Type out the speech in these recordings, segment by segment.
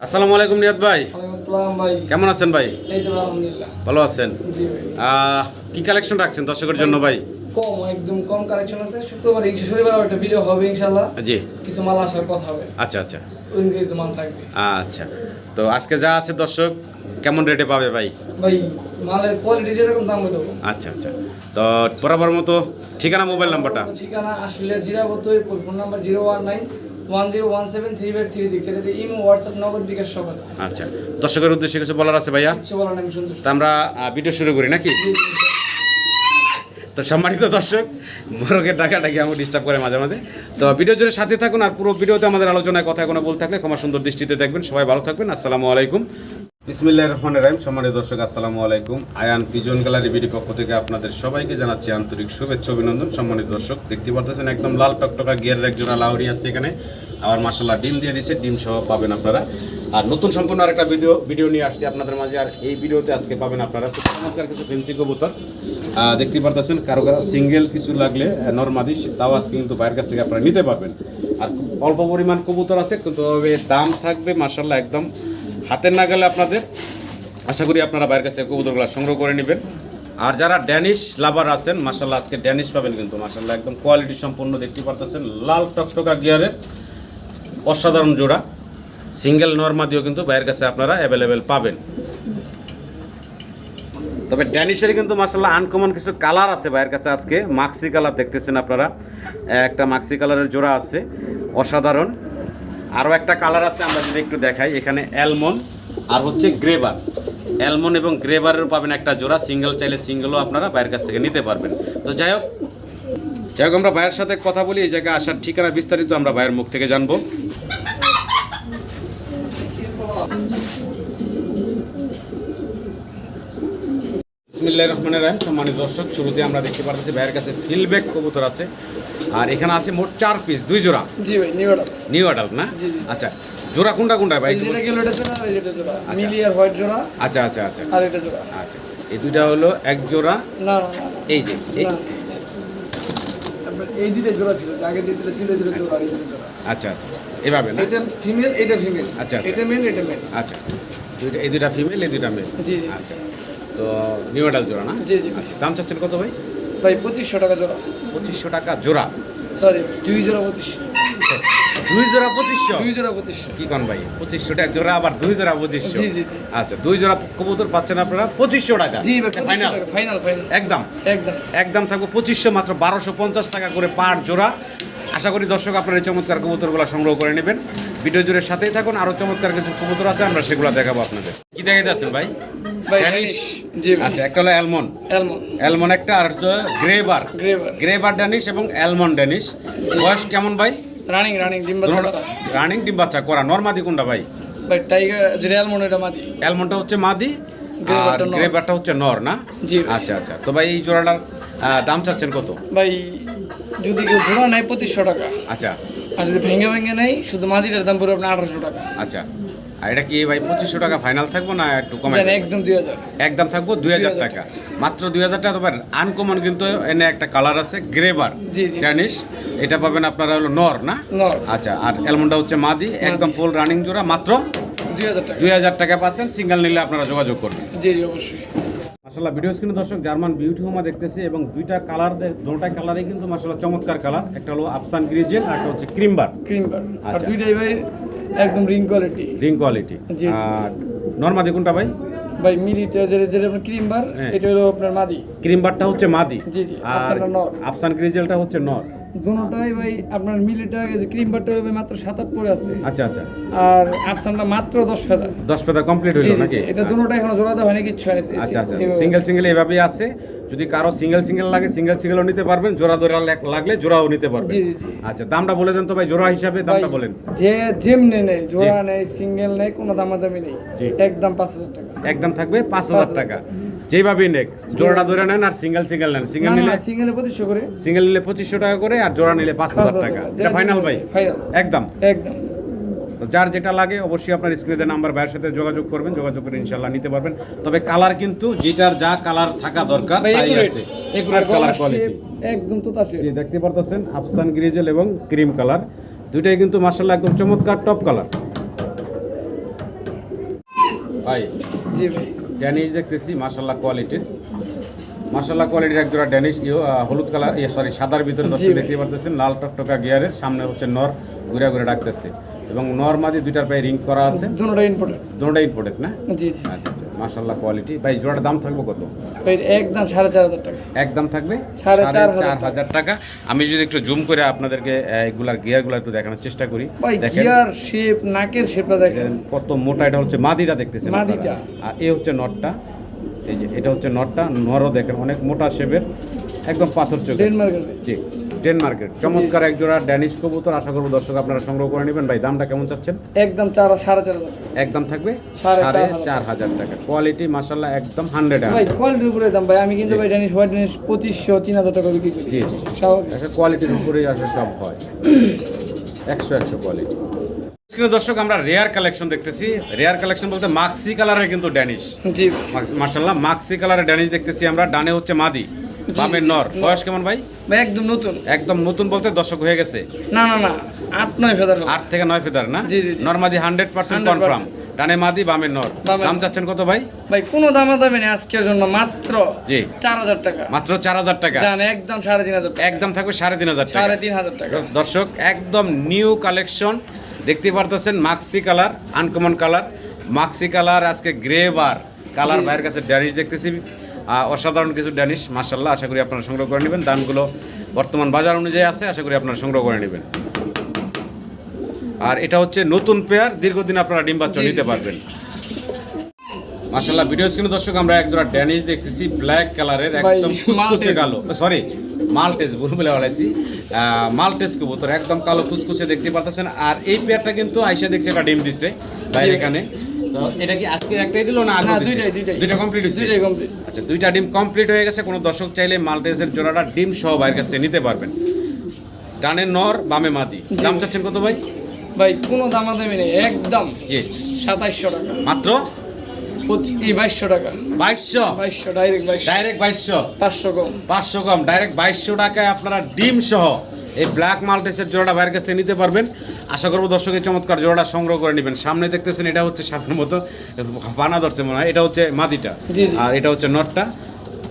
আসসালামু আলাইকুম রিয়াদ ভাই। কেমন আছেন ভাই? ভালো আছেন? কি কালেকশন রাখছেন দর্শকের জন্য ভাই? কম একদম কম কালেকশন আছে। শুক্রবার শনিবার একটা ভিডিও হবে জি। কিছু মাল আসার কথা হবে। আচ্ছা আচ্ছা। কিছু মাল থাকবে। আচ্ছা। তো আজকে যা আছে দর্শক কেমন রেটে পাবে ভাই? ভাই মালের কোয়ালিটি যেরকম দাম ওইরকম। আচ্ছা আচ্ছা। তো বরাবর মতো ঠিকানা মোবাইল নাম্বারটা ঠিকানা আসলে জিরাবতই phone number zero one nine one zero one seven three five three six এটাতে ইমো হোয়াটসঅ্যাপ নগদ বিকাশ সব আছে। আচ্ছা দর্শকের উদ্দেশ্যে কিছু বলার আছে ভাইয়া? বলার আমি তা আমরা ভিডিও শুরু করি নাকি। তো সম্মানিত দর্শক মোরগের ডাকাটাকে আমি ডিস্টার্ব করে মাঝে মাঝে। তো ভিডিও জুড়ে সাথে থাকুন আর পুরো ভিডিওতে আমাদের আলোচনায় কথা কোনো বলতে থাকলে ক্ষমা সুন্দর দৃষ্টিতে দেখবেন। সবাই ভালো থাকবেন। আসসালামু আলাইকুম। বিসমিল্লাহ রহমান রাহিম। সম্মানিত দর্শক, আসসালামু আলাইকুম। আয়ান পিজন গ্যালারি বিডি পক্ষ থেকে আপনাদের সবাইকে জানাচ্ছি আন্তরিক শুভেচ্ছা, অভিনন্দন। সম্মানিত দর্শক, দেখতে পারতেছেন একদম লাল টকটকা গিয়ারের একজোড়া লাউরি আছে এখানে। আবার মাসাল্লাহ ডিম দিয়ে দিছে, ডিম সহ পাবেন আপনারা। আর নতুন সম্পূর্ণ আরেকটা ভিডিও ভিডিও নিয়ে আসছি আপনাদের মাঝে। আর এই ভিডিওতে আজকে পাবেন আপনারা খুব চমৎকার কিছু ফেন্সি কবুতর। দেখতে পারতেছেন কারও কারও সিঙ্গেল কিছু লাগলে নর্মাদি, তাও আজকে কিন্তু বাইরের কাছ থেকে আপনারা নিতে পারবেন। আর অল্প পরিমাণ কবুতর আছে, কিন্তু দাম থাকবে মাসাল্লাহ একদম হাতের না গেলে আপনাদের। আশা করি আপনারা বাইরের কাছে কবুতরগুলো সংগ্রহ করে নেবেন। আর যারা ড্যানিশ লাভার আছেন মাসাল্লাহ আজকে ড্যানিশ পাবেন কিন্তু মাসাল্লাহ একদম কোয়ালিটি সম্পূর্ণ দেখতে পারতেছেন। লাল টকটকা গিয়ারের অসাধারণ জোড়া। সিঙ্গেল নর্মাদিও কিন্তু বাইরের কাছে আপনারা অ্যাভেলেবেল পাবেন। তবে ড্যানিশের কিন্তু মাসাল্লাহ আনকমন কিছু কালার আছে ভাইয়ের কাছে আজকে। মাক্সি কালার দেখতেছেন আপনারা। একটা মাক্সি কালারের জোড়া আছে। অসাধারণ। আরও একটা কালার আছে, আমরা যদি একটু দেখাই, এখানে অ্যালমন আর হচ্ছে গ্রেবার অ্যালমন এবং গ্রেবারের পাবেন একটা জোড়া সিঙ্গেল চাইলে সিঙ্গেলও আপনারা বাইরের কাছ থেকে নিতে পারবেন। তো যাই হোক যাই হোক, আমরা ভাইয়ের সাথে কথা বলি, এই জায়গায় আসার ঠিকানা বিস্তারিত আমরা ভাইয়ের মুখ থেকে জানব। বিসমিল্লাহ রহমানের রাহিম। সম্মানিত দর্শক শুরুতে আমরা দেখতে পাচ্ছি ভাইয়ের কাছে ফিলব্যাক কবুতর আছে। আর এখানে আছে মোট চার পিস দুই জোড়া? জি ভাই নিউ অর্ডার নিউ অ্যাডাল্ট না। আচ্ছা জোড়া কোনটা কোনটা ভাই? এই যেটা গেলো এটা জোড়া আর এটা জোড়া। মিলি আর হোয়াইট জোড়া আচ্ছা আচ্ছা আচ্ছা। আর এটা জোড়া। আচ্ছা এই দুইটা হলো এক জোড়া? না না। এই যে এই- দুটো জোড়া ছিল যে আগে ছিল দুটো জোড়া এই জোড়া। আচ্ছা আচ্ছা এভাবে না? এটা ফিমেল এটা ফিমেল আচ্ছা, আচ্ছা। এটা মেল এটা মেল আচ্ছা দুইটা এই দুইটা ফিমেল এই দুইটা মেল জি জি। আচ্ছা তো নিউ অ্যাডাল্ট জোড়া না? জি জি। আচ্ছা দাম চাচ্ছেন কত ভাই? ভাই পঁচিশশো টাকা জোড়া। পঁচিশশো টাকা জোড়া? সরি দুই জোড়া পঁচিশশো দুই জোড়া পঁচিশশো? দুই জোড়া পঁচিশশো। কি কন ভাই পঁচিশশো টাকা জোড়া আবার দুই জোড়া পঁচিশশো? জি জি জি। আচ্ছা দুই জোড়া কবুতর পাচ্ছেন আপনারা পঁচিশশো টাকা। জি ফাইনাল ফাইনাল ফাইনাল একদম? একদম। একদম থাকব পঁচিশশো মাত্র বারোশো পঞ্চাশ টাকা করে পার জোড়া। আশা করি দর্শক আপনারা এই চমৎকার কবুতরগুলো সংগ্রহ করে নেবেন। ভিডিও জুড়ে সাথেই থাকুন আরও চমৎকার কিছু কবুতর আছে আমরা সেগুলো দেখাবো আপনাদের। কি দেখাইতে আছেন ভাই? ড্যানিশ আচ্ছা একটা হলো অ্যালমন অ্যালমন একটা আর গ্রেবার গ্রেবার ড্যানিশ এবং অ্যালমন ড্যানিশ বয়স কেমন ভাই? রানিং রানিং ডিম বাচ্চা রানিং ডিম বাচ্চা করা। নর্মাদি কোনটা ভাই? ভাই টাইগার যে অ্যালমন্ড এটা মাদি। অ্যালমনটা হচ্ছে মাদি আর গ্রেবারটা হচ্ছে নর না? জি আচ্ছা আচ্ছা। তো ভাই এই জোড়াটার দাম চাচ্ছেন কত? ভাই যদি কেউ জোড়া নেয় পঁচিশশো টাকা। আচ্ছা। আর যদি ভেঙে ভেঙে নেই শুধু মাদিটার দাম পড়বে আপনার আঠারোশো টাকা। আচ্ছা। আর এটা কি ভাই পঁচিশশো টাকা ফাইনাল থাকব না একটু কমে একদম দুই হাজার। একদম থাকব দুই হাজার টাকা। মাত্র দুই হাজার টাকা তবে আনকমন কিন্তু এনে একটা কালার আছে গ্রেবার জি, জি। এটা পাবেন আপনারা হলো নর না? আচ্ছা আর অ্যালমন্ডটা হচ্ছে মাদি একদম ফুল রানিং জোড়া মাত্র দুই হাজার টাকা। দুই হাজার টাকা পাচ্ছেন সিঙ্গেল নিলে আপনারা যোগাযোগ করবেন। জি অবশ্যই। মাসাল্লাহ ভিডিও স্ক্রিনে দর্শক জার্মান বিউটি হোমা দেখতেছি এবং দুইটা কালার দুটা কালারই কিন্তু মাসাল্লাহ চমৎকার কালার একটা হলো আফসান গ্রিজেল আর একটা হচ্ছে ক্রিমবার ক্রিমবার আর আচ্ছা। দুইটাই ভাই একদম রিং কোয়ালিটি রিং কোয়ালিটি। আর নর্মাদি কোনটা ভাই? ভাই মিলিটা যেটা যেটা আপনার ক্রিম বার হ্যাঁ। এটা হলো আপনার মাদি। ক্রিমবারটা হচ্ছে মাদি। জি, জি, আর আফসান গ্রিজেলটা হচ্ছে নর। দুটোটাই ভাই আপনার মিলিটা ক্রিম হবে মাত্র সাত আট পরে আছে। আচ্ছা আচ্ছা। আর আফসানটা মাত্র দশ দশ কমপ্লিট হইল নাকি? এটা দুটোটা এখনও জোড়াতে হয়নি কিচ্ছু আচ্ছা আচ্ছা। সিঙ্গেল সিঙ্গেল এভাবেই আছে। যদি কারও সিঙ্গেল সিঙ্গেল লাগে সিঙ্গেল সিঙ্গেলও নিতে পারবেন জোড়া জোড়া লাগ- লাগলে জোড়াও নিতে পারবেন। জি জি জি। আচ্ছা দামটা বলে দেন তো ভাই জোড়া হিসাবে দামটা বলেন। যে যেমনি নেই জোড়া নেই সিঙ্গেল নেই কোনো দামাদামি নেই। একদম পাঁচ হাজার টাকা। একদম থাকবে পাঁচ হাজার টাকা। যেভাবেই নেক জোড়াটা ধরে নেন আর সিঙ্গেল সিঙ্গেল নেন। সিঙ্গেল নিলে সিঙ্গেলে পঁচিশশো করে। সিঙ্গেল নিলে পঁচিশশো টাকা করে আর জোড়া নিলে পাঁচ হাজার টাকা। এটা ফাইনাল ভাই? একদম? একদম। তো যার যেটা লাগে অবশ্যই আপনার স্ক্রিনে নাম্বার ভাইয়ের সাথে যোগাযোগ করবেন যোগাযোগ করে ইনশাল্লাহ নিতে পারবেন। তবে কালার কিন্তু যেটার যা কালার থাকা দরকার তাই আছে। এগুলোর কালার কোয়ালিটি একদম তো জি দেখতে পারতেছেন আফসান গ্রিজেল এবং ক্রিম কালার দুইটাই কিন্তু মার্শাল্লাহ একদম চমৎকার টপ কালার ভাই জি ভাই। ড্যানিশ দেখতেছি মাসাল্লাহ কোয়ালিটির মাসাল্লাহ কোয়ালিটির এক জোড়া ড্যানিশ হলুদ কালার ইয়ে সরি সাদার ভিতরে দর্শক দেখতে পারতেছেন লাল টকটকা গিয়ারের সামনে হচ্ছে নর ঘুরে ঘুরে ডাকতেছে। এবং নর মাঝে দুইটার পায়ে রিং করা আছে। দুটোটা ইম্পোর্টেড দুটা ইম্পোর্টেড না? জি জি। আচ্ছা। মাসাল্লাহ কোয়ালিটি ভাই জোড়ার দাম থাকবে কত? একদম সাড়ে চার হাজার টাকা। একদম থাকবে? সাড়ে চার হাজার টাকা। আমি যদি একটু জুম করে আপনাদেরকে এগুলার গিয়ারগুলো একটু দেখানোর চেষ্টা করি। গিয়ার শেপ নাকের শেপটা দেখেন। কত মোটা এটা হচ্ছে মাদিটা দেখতেছেন মাদিটা। আর এ হচ্ছে নটটা এই যে এটা হচ্ছে নটটা নরও দেখেন অনেক মোটা শেপের একদম পাথর ভাই। জি ডেনমার্কের। চমৎকার এক জোড়া ড্যানিশ কবুতর আশা করব দর্শক আপনারা সংগ্রহ করে নেবেন। ভাই দামটা কেমন চাচ্ছেন? একদম চার সাড়ে চার একদম থাকবে? সাড়ে চার হাজার। টাকা। কোয়ালিটি মাসাল্লাহ একদম হান্ড্রেড ভাই কোয়ালিটির উপরে দাম। ভাই আমি কিন্তু ভাই ড্যানিশ হোয়াইট ড্যানিশ পঁচিশশো তিন হাজার টাকা বিক্রি করি। জি কোয়ালিটির উপরেই আসে সব হয়। একশো একশো কোয়ালিটি স্ক্রিনে দর্শক আমরা রেয়ার কালেকশন দেখতেছি। রেয়ার কালেকশন বলতে মাক্সি কালারের কিন্তু ড্যানিশ জি। মার্শাল্লাহ মাক্সি কালারের ড্যানিশ দেখতেছি আমরা। ডানে হচ্ছে মাদি বামের নর। বয়স কেমন ভাই? ভাই একদম নতুন। একদম নতুন বলতে দর্শক হয়ে গেছে। না না না আট নয় ফেদার আট থেকে নয় ফেদার না? জি, জি, জি। নর মাদি হান্ড্রেড পার্সেন্ট কনফার্ম ডানে মাদি নর। দাম চাচ্ছেন কত ভাই? ভাই কোনো দামা দামে নেই আজকের জন্য মাত্র জি। চার হাজার টাকা। মাত্র চার হাজার টাকা। জান একদম সাড়ে তিন হাজার একদম থাকবে সাড়ে তিন হাজার সাড়ে তিন হাজার টাকা। দর্শক একদম নিউ কালেকশন দেখতে পারতেছেন Maksi colour uncommon colour Maksi colour আজকে গ্রে বার কালার। ভাইয়ের কাছে ড্যানিশ দেখতেছি। আর অসাধারণ কিছু ড্যানিশ মার্শাল্লাহ আশা করি আপনারা সংগ্রহ করে নেবেন। দামগুলো বর্তমান বাজার অনুযায়ী আছে আশা করি আপনারা সংগ্রহ করে নেবেন। আর এটা হচ্ছে নতুন পেয়ার দীর্ঘদিন আপনারা ডিম বাচ্চা নিতে পারবেন। মার্শাল্লাহ ভিডিও স্ক্রিনে দর্শক আমরা একজোড়া ড্যানিশ দেখতেছি ব্ল্যাক কালারের একদম ফুসফুসে কালো। সরি মাল্টেজ ভুল বলে বলাইছি মাল্টেজ কবুতর একদম কালো ফুসফুসে দেখতে পারতেছেন। আর এই পেয়ারটা কিন্তু আইসা দেখছি একটা ডিম দিচ্ছে বাইরে এখানে। তো এটা কি আজকে একটাই দিল না আগে। দুইটা কমপ্লিট হয়েছে দুইটাই complete। আচ্ছা দুইটা ডিম কমপ্লিট হয়ে গেছে। কোনো দর্শক চাইলে মাল্টেজের জোড়াটা ডিম সহ বাইরের কাছ থেকে নিতে পারবেন। ডানে নর বামে মাদি। দাম চাচ্ছেন কত ভাই? ভাই কোনো নেই একদম জি। সাতাইশশো টাকা। মাত্র এই বাইশশো টাকা। বাইশশো? বাইশশো ডাইরেক্ট বাইশশো। ডাইরেক্ট বাইশশো? পাঁচশো কম। পাঁচশো কম। ডাইরেক্ট বাইশশো টাকায় আপনারা ডিম সহ এই ব্ল্যাক মাল্টেসের জোড়াটা বাইরের কাছ থেকে নিতে পারবেন। আশা করব দর্শকের চমৎকার জোড়াটা সংগ্রহ করে নেবেন। সামনে দেখতেছেন এটা হচ্ছে সামনের মতো বানা ধরছে মনে হয়। এটা হচ্ছে মাদিটা। আর এটা হচ্ছে নটটা।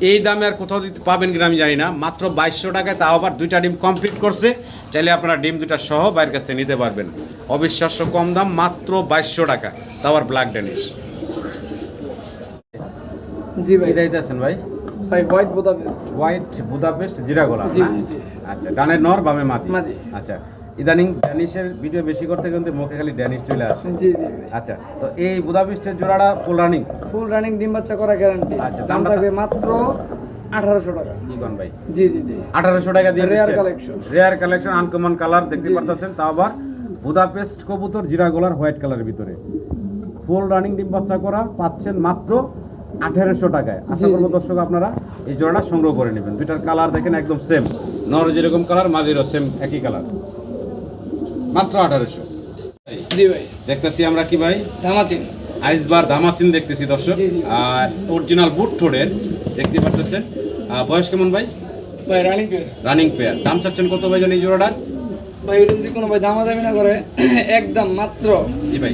এই দামে আর কোথাও দিতে পাবেন কিনা আমি জানি না। মাত্র বাইশশো টাকায় তাও আবার দুইটা ডিম কমপ্লিট করছে। চাইলে আপনারা ডিম দুটা সহ বাইরের কাছ থেকে নিতে পারবেন। অবিশ্বাস্য কম দাম মাত্র বাইশশো টাকা তাও আবার ব্ল্যাক ডেনিশ জি ভাই আছেন ভাই। ভাই হোয়াইট বোদা বেস্ট হোয়াইট বুদাপেস্ট জিরা গোলা জি, জি। আচ্ছা নর বামে মাটি। আচ্ছা ইদানিং ড্যানিশের ভিডিও বেশি করতে কিন্তু মুখে খালি ড্যানিশ চলে আসে। জি জি আচ্ছা তো এই বুদাপেস্টের জোড়াটা ফুল রানিং ফুল রানিং ডিম বাচ্চা করা গ্যারান্টি আচ্ছা, দাম থাকবে মাত্র আঠারোশো টাকা। ভাই। জি জি জি। আঠারোশো টাকা দিয়ে Rare collection। Rare collection uncommon colour দেখতে। পারতেছেন? তা আবার বুদাপেস্ট কবুতর জিরা গোলার হোয়াইট কালারের ভিতরে। ফুল রানিং ডিম বাচ্চা করা পাচ্ছেন মাত্র আঠেরোশো টাকায়। আশা করব দর্শক আপনারা এই জোড়াটা সংগ্রহ করে নেবেন। দুইটার কালার দেখেন একদম সেম নর যেরকম কালার মাদিরও সেম একই কালার। মাত্র আঠারোশো। জি ভাই। দেখতেছি আমরা কি ভাই? ধামাচিন আইসবার দামাসিন দেখতেছি দর্শক। আর অরিজিনাল বুট ঠোঁটের দেখতে পারতেছেন? বয়স কেমন ভাই? ভাই রানিং পেয়ার রানিং পেয়ার দাম চাচ্ছেন কত ভাই জানি এই জোড়াটার? ভাই যদি কোনো ভাই দামা দামি না করে একদম মাত্র জি ভাই।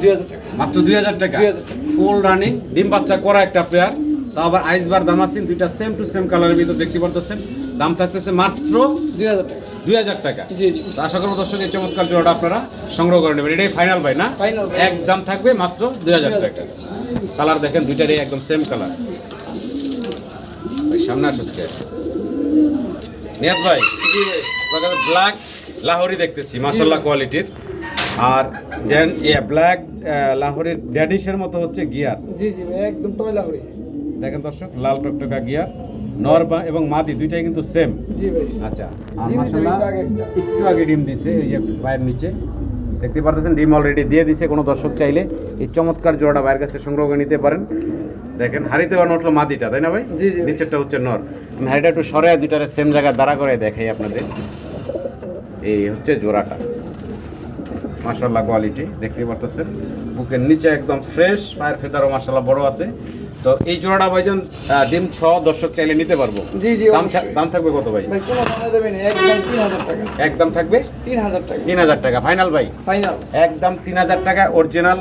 দুই হাজার টাকা। মাত্র দুই হাজার টাকা? 2000 টাকা। ফুল রানিং ডিম বাচ্চা করা একটা পেয়ার তা আবার আইসবার দামাসিন দুইটা সেম টু সেম কালারের ভিতর দেখতে পারতেছেন। দাম থাকতেছে মাত্র দুই হাজার টাকা। দুই হাজার টাকা। জি জি। তো আশা করব দর্শক এই চমৎকার জোড়াটা আপনারা সংগ্রহ করে নেবেন। এটাই ফাইনাল ভাই না। একদম থাকবে মাত্র দুই হাজার 2000 টাকা। কালার দেখেন দুইটারই একদম সেম কালার ভাই সামনে আসুস নিয়াত ভাই ব্ল্যাক লাহোরি দেখতেছি মাসাল্লাহ কোয়ালিটির আর দেন এ ব্ল্যাক লাহোরির ড্যাডিশের মতো হচ্ছে গিয়ার। জি জি একদম টয়লা হরি দেখেন দর্শক লাল টকটকা গিয়ার নর বা এবং মাদি দুইটাই কিন্তু সেম জি ভাই। আচ্ছা আর মাসাল্লাহ একটু। আগে ডিম দিছে এই যে পায়ের নিচে। দেখতে পারতেছেন ডিম অলরেডি দিয়ে দিছে কোনো দর্শক চাইলে এই চমৎকার জোড়াটা বাইরের কাছে সংগ্রহ করে নিতে পারেন। দেখেন হাড়িতে বানো উঠল মাদিটা তাই না ভাই? জি, জি। নিচেরটা হচ্ছে নর। হাড়িটা একটু সরে দুইটারে সেম জায়গায় দাঁড়া করে দেখাই আপনাদের। এই হচ্ছে জোড়াটা। মাশাল্লাহ কোয়ালিটি দেখতে পারতেছেন। বুকের নিচে একদম ফ্রেশ পায়ের ফেদারও মাসাল্লাহ বড় আছে। তো এই জোড়াটা ভাইজান ডিম ছ দর্শক চাইলে নিতে পারব। জি জি দাম দাম থাকবে কত ভাই? একদম থাকবে? তিন হাজার টাকা। তিন হাজার টাকা। ফাইনাল ভাই? ফাইনাল একদম তিন হাজার টাকা অরিজিনাল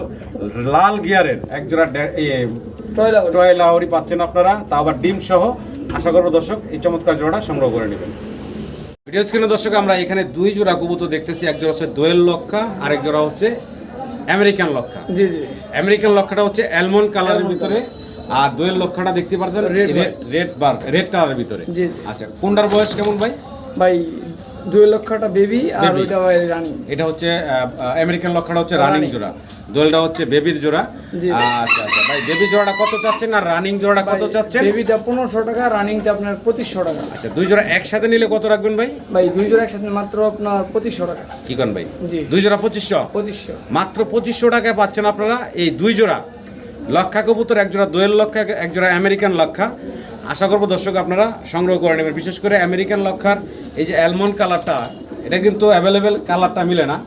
লাল গিয়ারের এক জোড়া ডে- এ, টয়লা টয় পাচ্ছেন আপনারা। তা আবার ডিম সহ আশা করব দর্শক এই চমৎকার জোড়াটা সংগ্রহ করে নেবেন। ভিডিও স্ক্রিনে দর্শক আমরা এখানে দুই জোড়া কবুতর দেখতেছি। এক জোড়া হচ্ছে দোয়েল লক্ষা আরেক জোড়া হচ্ছে আমেরিকান লক্ষা। জি জি। আমেরিকান লক্ষাটা হচ্ছে অ্যালমন্ড কালারের ভিতরে। আর দোয়েল লক্ষাটা দেখতে পাচ্ছেন রেড রেড বার রেড কালারের ভিতরে। জি। আচ্ছা কোনটার বয়স কেমন ভাই? ভাই দুই লক্ষটা বেবি আর। ওইটা ভাই রানিং এটা হচ্ছে আমেরিকান লক্ষাটা হচ্ছে রানিং। জোড়া। দোয়েলটা হচ্ছে বেবির জোড়া। আচ্ছা আচ্ছা। ভাই বেবি জোড়াটা কত চাচ্ছেন আর রানিং জোড়াটা কত চাচ্ছেন? বেবিটা পনেরোশো টাকা রানিংটা আপনার পঁচিশশো টাকা। আচ্ছা দুই জোড়া একসাথে নিলে কত রাখবেন ভাই? ভাই দুই জোড়া একসাথে মাত্র আপনার পঁচিশশো টাকা। কি করেন ভাই? জি। দুই জোড়া পঁচিশশো? পঁচিশশো। মাত্র পঁচিশশো টাকায় পাচ্ছেন আপনারা এই দুই জোড়া। লক্ষা কবুতর এক জোড়া দোয়েল লক্ষা এক জোড়া আমেরিকান লক্ষা। আশা করব দর্শক আপনারা সংগ্রহ করে নেবেন। বিশেষ করে আমেরিকান লক্ষার এই যে অ্যালমন্ড কালারটা এটা কিন্তু অ্যাভেলেবেল কালারটা মিলে না।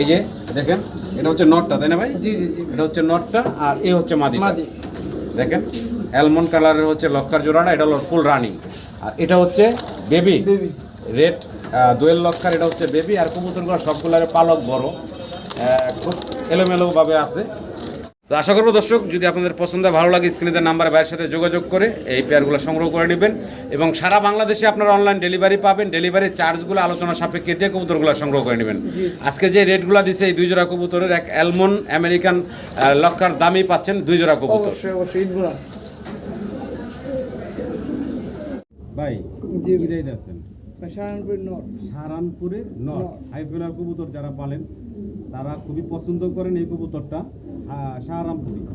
এই যে দেখেন এটা হচ্ছে নটটা তাই না ভাই? জি জি জি। এটা হচ্ছে নটটা আর এই হচ্ছে মাদি মাদি। দেখেন অ্যালমন্ড কালারের হচ্ছে লক্ষার জোড়াটা এটা হলো ফুল রানিং আর এটা হচ্ছে বেবি বেবি রেড দোয়েল লক্ষার এটা হচ্ছে বেবি আর কবুতরগুলো সবগুলোর পালক বড়। খুব এলোমেলোভাবে আছে। তো আশা করব দর্শক যদি আপনাদের পছন্দ ভালো লাগে স্ক্রিনের নাম্বারে ভাইয়ের সাথে যোগাযোগ করে এই পেয়ারগুলো সংগ্রহ করে নেবেন। এবং সারা বাংলাদেশে আপনারা অনলাইন ডেলিভারি পাবেন। ডেলিভারি চার্জগুলো আলোচনা সাপেক্ষে দিয়ে কবুতরগুলো সংগ্রহ করে নেবেন। আজকে যে রেটগুলো দিছে এই দুই জোড়া কবুতরের এক অ্যালমন আমেরিকান লক্ষার দামই পাচ্ছেন দুই জোড়া কবুতর ভাই জি। কিরাই আছেন শাহরানপুর নর। সাহারানপুরের নর নর। হাইফেলার কবুতর যারা পালেন তারা খুবই পছন্দ করেন এই কবুতরটা। আহ, সাহারানপুরি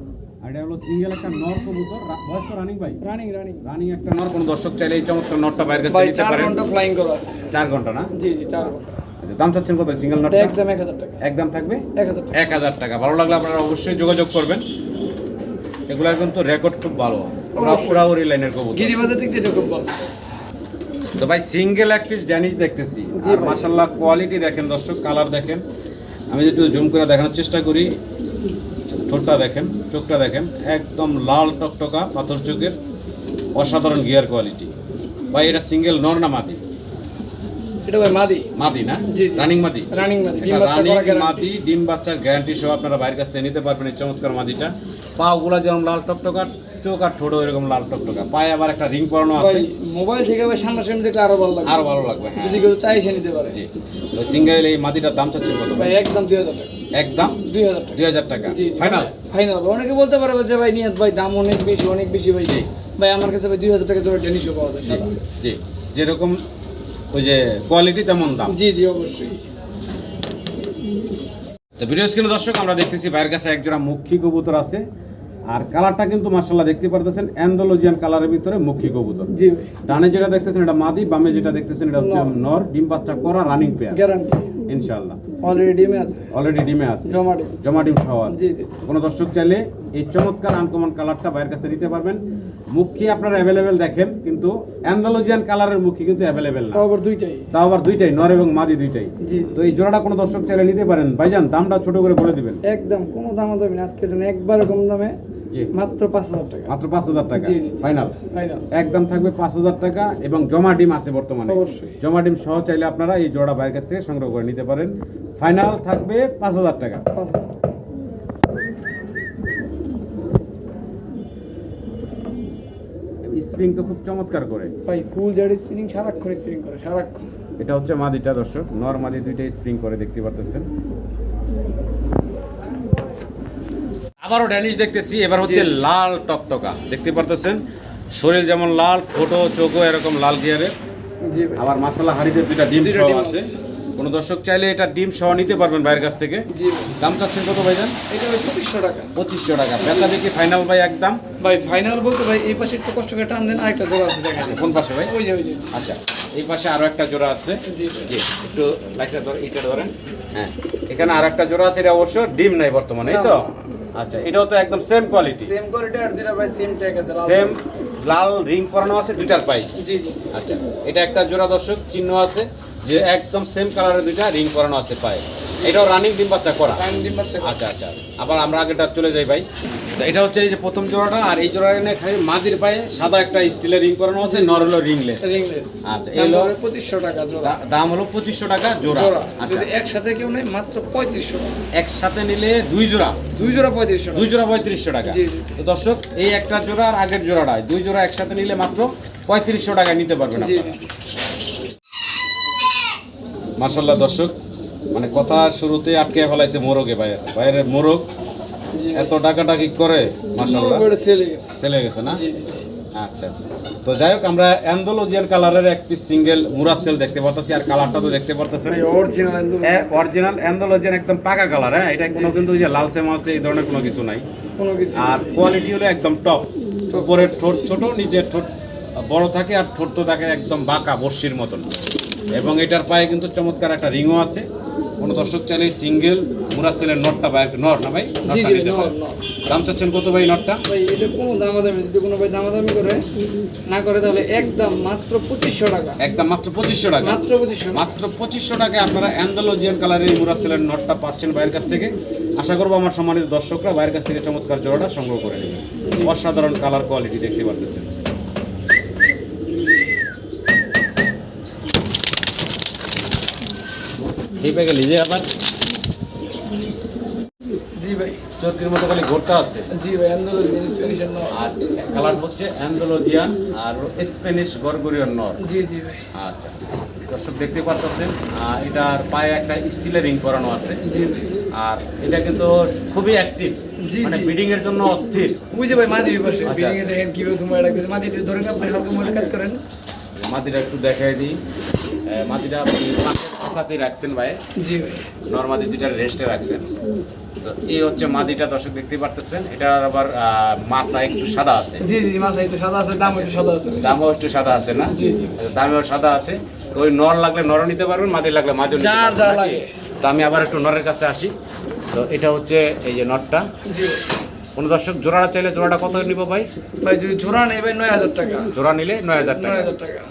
আর এটা হলো সিঙ্গেল একটা নর কবুতর। রা- বয়স তো রানিং ভাই? Running running. রানিং একটা নর কোন দর্শক চাইলে এই চমৎকার নরটা বাইরের কাছে নিতে পারেন। ঘণ্টা ফ্লাইং করা আছে। চার ঘণ্টা না? জি জি চার ঘণ্টা। আচ্ছা দাম চাচ্ছেন কত? সিঙ্গেল নটটা একদম এক হাজার টাকা। একদম থাকবে? টাকা। ভালো লাগলে আপনারা অবশ্যই যোগাযোগ করবেন। এগুলার কিন্তু রেকর্ড খুব ভালো। পুরা ওরি লাইনের কবুতর। গিরিবাজার এটা খুব ভালো। তো ভাই সিঙ্গেল এক পিস ড্যানিশ দেখতেছি। আর ভাই। মাশাল্লাহ কোয়ালিটি দেখেন দর্শক কালার দেখেন। আমি একটু জুম করে দেখানোর চেষ্টা করি ঠোঁটটা দেখেন চোখটা দেখেন একদম লাল টকটকা পাথর চোখের অসাধারণ গিয়ার কোয়ালিটি ভাই এটা সিঙ্গেল নর না মাদি? এটা ভাই মাদি। মাদি না। রানিং মাদি? রানিং মাদি বাচ্চা ডিম বাচ্চার গ্যারান্টি সহ আপনারা বাইরের কাছ থেকে নিতে পারবেন এই চমৎকার মাদিটা। পাগুলা যেরকম লাল টকটকা চোখ আর ঠোঁটও এরকম লাল টকটকা। পায়ে আবার একটা রিং পরানো আছে। মোবাইল থেকে ভাই সামনাসামনি দেখলে আরও ভালো লাগবে। আরও ভালো লাগবে হ্যাঁ। যদি কেউ চাই সে নিতে পারে। জি। ওই সিঙ্গেল এই মাটিটার দাম চাচ্ছেন কত ভাই? একদম দুই হাজার টাকা। একদম? দুই হাজার টাকা। দুই হাজার টাকা। জি ফাইনাল ফাইনাল অনেকে বলতে পারে যে ভাই নিহাত ভাই দাম অনেক বেশি অনেক বেশি ভাই। জি। ভাই আমার কাছে ভাই দুই হাজার টাকা জোড়া টেনিসও পাওয়া যায়। জি যেরকম ওই যে কোয়ালিটি তেমন দাম। জি জি অবশ্যই। তো ভিডিও স্ক্রিনে দর্শক আমরা দেখতেছি বাইরের কাছে একজোড়া মুখী কবুতর আছে। আর কালারটা কিন্তু মার্শাল্লাহ দেখতে পারতেছেন অ্যান্ডোলজিয়ান কালারের ভিতরে মুখী কবুতর। ডানে যেটা দেখতেছেন এটা মাদি বামে যেটা দেখতেছেন এটা হচ্ছে নর। নর ডিম বাচ্চা করা রানিং পেয়ার গ্যারান্টি ইনশাআল্লাহ। অলরেডি ডিমে আছে। অলরেডি ডিমে আছে। জমা ডিম। জমা ডিম সহ আছে। জি জি। কোনো দর্শক চাইলে এই চমৎকার আনকমন কালারটা বাইরের কাছে নিতে পারবেন। মুখী আপনারা অ্যাভেলেবেল দেখেন কিন্তু অ্যান্ডোলজিয়ান কালারের মুখী কিন্তু অ্যাভেলেবেল না। আবার দুইটাই। তাও আবার দুইটাই নর এবং মাদি দুইটাই। জি তো এই জোড়াটা কোনো দর্শক চাইলে নিতে পারেন। ভাইজান দামটা ছোট করে বলে দিবেন। একদম কোনো দাম দামি না। আজকের জন্য একবারে কম দামে মাত্র পাঁচ হাজার টাকা। মাত্র পাঁচ হাজার টাকা। জি, জি, জি। ফাইনাল ফাইনাল একদম থাকবে পাঁচ হাজার টাকা এবং জমা ডিম আছে বর্তমানে। জমা ডিম সহ চাইলে আপনারা এই জোড়া বাইরের কাছ থেকে সংগ্রহ করে নিতে পারেন। ফাইনাল থাকবে পাঁচ হাজার টাকা। স্প্রিং তো খুব চমৎকার করে। ভাই ফুল জারি স্পিনিং সারাক্ষণ স্পিনিং করে সারাক্ষণ। এটা হচ্ছে মাদিটা দর্শক। নর মাদি দুইটাই স্প্রিং করে দেখতে পারতেছেন। আবারও ড্যানিশ দেখতেছি এবার হচ্ছে লাল টকটকা। দেখতে পারতেছেন? শরীর যেমন লাল ছোটো চোখও এরকম লাল গিয়ারের। আবার মাসালা হাড়িতে দুইটা ডিম সহ আছে। কোনো দর্শক চাইলে এটা ডিম সহ নিতে পারবেন বাইরের কাছ থেকে। দাম চাচ্ছেন কত ভাইজান? এটা পঁচিশশো টাকা। পঁচিশশো টাকা। বেচা দেখি ফাইনাল ভাই একদম? ভাই ফাইনাল বলতে ভাই এই পাশে একটু কষ্ট করে টান দেন আরেকটা জোড়া আছে দেখা আচ্ছা কোন পাশে ভাই? ওই যে ওই যে। আচ্ছা এই পাশে আরও একটা জোড়া আছে। জি একটু লাইটটা ধর এইটা ধরেন। হ্যাঁ এখানে আর একটা জোড়া আছে এটা অবশ্য ডিম নাই বর্তমানে এই তো? আচ্ছা এটাও তো একদম সেম কোয়ালিটি সেম কোয়ালিটি আর যেটা ভাই সেম ট্যাগ আছে সেম লাল রিং পরানো আছে দুইটার পাই জি জি। আচ্ছা এটা একটা জোড়া দর্শক চিহ্ন আছে। যে একদম সেম কালারের দুইটা রিং করানো আছে পায়ে। এটাও রানিং ডিম বাচ্চা করা। ডিম বাচ্চা আচ্ছা আচ্ছা। আবার আমরা আগেটা চলে যাই ভাই। এটা হচ্ছে এই যে প্রথম জোড়াটা আর এই জোড়াটা এনে খালি মাদির পায়ে সাদা একটা স্টিলের রিং করানো আছে নর হলো রিংলেস রিংলেস আচ্ছা, এই পড়বে পঁচিশশো টাকা জোড়া। দাম হলো পঁচিশশো টাকা জোড়া। জোড়া। আচ্ছা। একসাথে কেউ নেই মাত্র পঁয়ত্রিশশো একসাথে নিলে দুই জোড়া। দুই জোড়া পঁয়ত্রিশশো দুই জোড়া পঁয়ত্রিশশো টাকা। তো দর্শক এই একটা জোড়া আর আগের জোড়াটা দুই জোড়া একসাথে নিলে মাত্র পঁয়ত্রিশশো টাকায় নিতে পারবেন আপনারা। মাসাল্লাহ দর্শক মানে কথা শুরুতে আটকে ফেলাইছে মোরগে বাইরে বাইরে মোরগ এত টাকাটাকি করে চলে গেছে। না। আচ্ছা আচ্ছা। তো যাই হোক আমরা অ্যান্ডোলজিয়ান কালারের এক পিস সিঙ্গেল মুরাসেল দেখতে পারতেছি আর কালারটা তো দেখতে পারতেছেন। অরিজিনাল অ্যান্ডোলজিয়ান একদম পাকা কালার হ্যাঁ? এটা কোনো কিন্তু ওই যে লালচে মালচে এই ধরনের কোনো কিছু নাই। আর কোয়ালিটি হলো একদম টপ. উপরের ঠোঁট ছোট নিচের ঠোঁট বড় থাকে আর ঠোঁট তো থাকে একদম বাঁকা বর্ষির মতন। এবং এটার পায়ে কিন্তু চমৎকার একটা রিংও আছে। কোনো দর্শক চাইলে সিঙ্গেল নটটা না ভাই? জি নটটা ভাই নিতে নর পারে। দাম চাচ্ছেন কত ভাই নটটা? ভাই এটা কোনো দামাদামি যদি কোনো ভাই দামাদামি করে না করে তাহলে একদম মাত্র পঁচিশশো টাকা। একদম মাত্র পঁচিশশো টাকা। মাত্র পঁচিশশো মাত্র পঁচিশশো টাকায় আপনারা অ্যান্ডোলজিয়ান কালারের এই মুরাসেলের নটটা পাচ্ছেন বাইরের কাছ থেকে। আশা করব আমার সম্মানিত দর্শকরা বাইরের কাছ থেকে চমৎকার জোড়াটা সংগ্রহ করে নেবেন। অসাধারণ কালার কোয়ালিটি দেখতে পারতেছেন। এই ব্যাগে লিজে আবার জি ভাই। চৌত্রির মতো খালি ঘুরতে আছে। জি ভাই আন্দোলন স্পেনিশের আর কালার হচ্ছে অ্যান্ডোলজিয়ান আর স্প্যানিশ গরগরিয়ন নর। জি জি ভাই। আচ্ছা দর্শক দেখতে পারতেছেন এটার পায়ে একটা স্টিলের রিং করানো আছে। জি আর এটা কিন্তু খুবই অ্যাক্টিভ মানে। এর জন্য অস্থির। যে ভাই মাদি পাশে আচ্ছা, এ। দেখেন কীভাবে রাখবে মাদিটা ধরেন আপনি হালকা মনে কাজ করেন। মাটিটা একটু দেখাই দিই। মাটিটা আপনি রাখছেন ভাই? জি নর্মাদি দুইটা রেস্টে রাখছেন। তো এই হচ্ছে মাদিটা দর্শক দেখতে পারতেছেন। এটার আবার মাথা একটু সাদা আছে। জি জি মাথা একটু সাদা আছে দাম একটু সাদা আছে। দামও একটু সাদা আছে না? জি, জি। দামেও সাদা আছে। ওই নর লাগলে নর নিতে পারবেন মাদি লাগলে মাদিও নিতে পারবেন, লাগে। তো আমি আবার একটু নরের কাছে আসি। তো এটা হচ্ছে এই যে নটটা জি। কোনো দর্শক জোড়াটা চাইলে জোড়াটা কত নিব ভাই? ভাই যদি জোড়া নেই ভাই নয় হাজার টাকা। জোড়া নিলে নয় হাজার টাকা।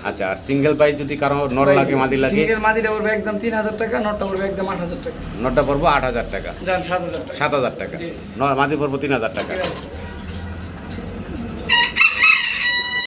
আচ্ছা আর সিঙ্গেল পাই যদি কারও নর লাগে মাদি লাগে? সিঙ্গেল মাদিটা পড়বে একদম তিন হাজার টাকা নটটা পড়বে একদম আট হাজার টাকা। নটটা পড়ব আট হাজার টাকা। সাত হাজার টাকা। সাত হাজার টাকা। নর মাদি পড়ব তিন হাজার টাকা।